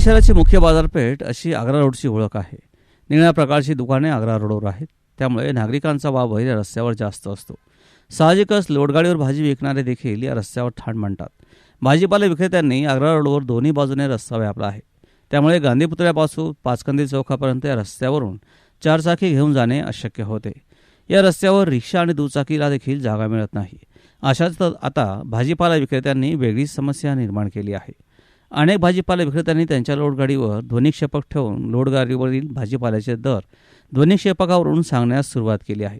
शहराची मुख्य बाजारपेठ अशी आग्रा रोडची ओळख आहे. निळ्या प्रकारची दुकाने आग्रा रोडवर आहेत. त्यामुळे नागरिकांचा वावर या रस्त्यावर जास्त असतो. साहजिकच लोडगाडीवर भाजी विकणारे देखील या रस्त्यावर ठाण मांडतात. भाजीपाला विक्रेत्यांनी आग्रा रोडवर दोन्ही बाजूने रस्ता व्यापला आहे. त्यामुळे गांधी पुतळ्यापासून पाचकंदी चौकापर्यंत या रस्त्यावरून चारचाकी घेऊन जाणे अशक्य होते. या रस्त्यावर रिक्षा आणि दुचाकीला देखील जागा मिळत नाही. अशाच आता भाजीपाला विक्रेत्यांनी वेगळीच समस्या निर्माण केली आहे. अनेक भाजीपाला विक्रेत्यांनी त्यांच्या लोडगाडीवर ध्वनिक्षेपक ठेवून लोडगाडीवरील भाजीपाल्याचे दर ध्वनिक्षेपकावरून सांगण्यास सुरुवात केली आहे.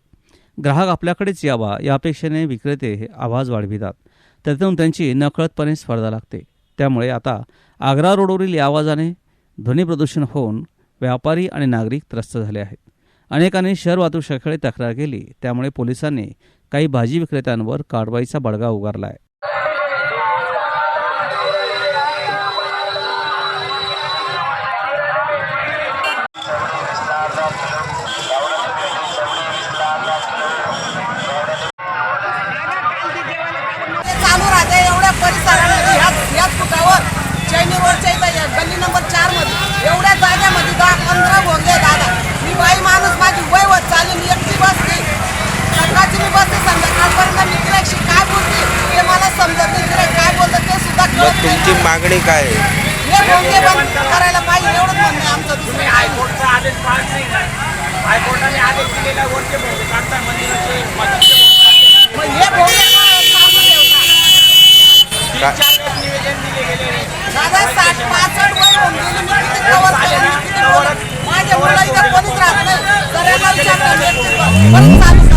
ग्राहक आपल्याकडेच यावा या अपेक्षेने विक्रेते हे आवाज वाढवितात. त्यातून त्यांची नकळतपणे स्पर्धा लागते. त्यामुळे आता आग्रा रोडवरील या आवाजाने ध्वनी प्रदूषण होऊन व्यापारी आणि नागरिक त्रस्त झाले आहेत. अनेकांनी शहर वाहतूक शाखेकडे तक्रार केली. त्यामुळे पोलिसांनी काही भाजी विक्रेत्यांवर कारवाईचा बडगा उगारला आहे मग तुमची मागणी काय? आहे हे करायला पाहिजे एवढंच म्हणणं आहे आमचं दुसरं. काय नाही. हायकोर्टचा आदेश पास नाही ना? हायकोर्टाने आदेश दिलेला वरचे मंदिराचे मस्जिदचे. मग हे भोंगे चालू ठेवतात का- चार वेळेस निवेदन दिले गेले दादा साठ पासष्ट वय होऊन गेली मी किती कवर केलं मी किती बोलत माझ्या मुलं इथं कोणीच राहत नाही. सगळ्यांना विचारलं मी. एकटीच बस. पण